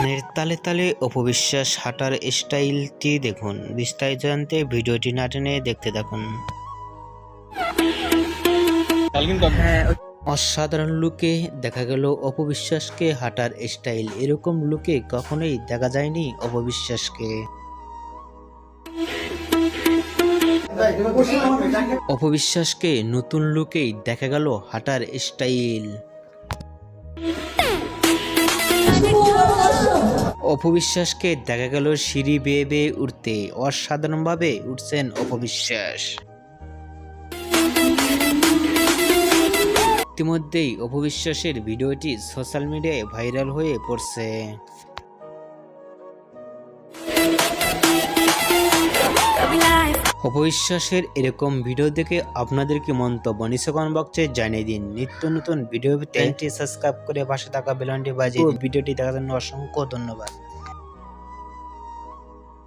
গানের তালে তালে অপবিশ্বাস হাঁটার স্টাইলটি দেখুন। বিস্তারিত জানতে ভিডিওটি না টেনে দেখতে থাকুন। হ্যাঁ অসাধারণ লুকে দেখা গেল অপবিশ্বাসকে হাঁটার স্টাইল। এরকম লুকে কখনোই দেখা যায়নি অপবিশ্বাসকে। অপবিশ্বাসকে নতুন লুকেই দেখা গেল হাঁটার স্টাইল। অপবিশ্বাসকে দেখা গেল সিঁড়ি বেয়ে বেয়ে উঠতে অসাধারণভাবে উঠছেন অপবিশ্বাস। ইতিমধ্যেই অপবিশ্বাসের ভিডিওটি সোশ্যাল মিডিয়ায় ভাইরাল হয়ে পড়ছে। অপবিশ্বাসের এরকম ভিডিও দেখে আপনাদের কি মন্তব্য? নিশ্চয় কমেন্ট বক্সে জানিয়ে দিন। নিত্য নতুন ভিডিও চ্যানেলটি সাবস্ক্রাইব করে পাশে থাকা বেলনটি বাজিয়ে। ভিডিওটি দেখার জন্য অসংখ্য ধন্যবাদ।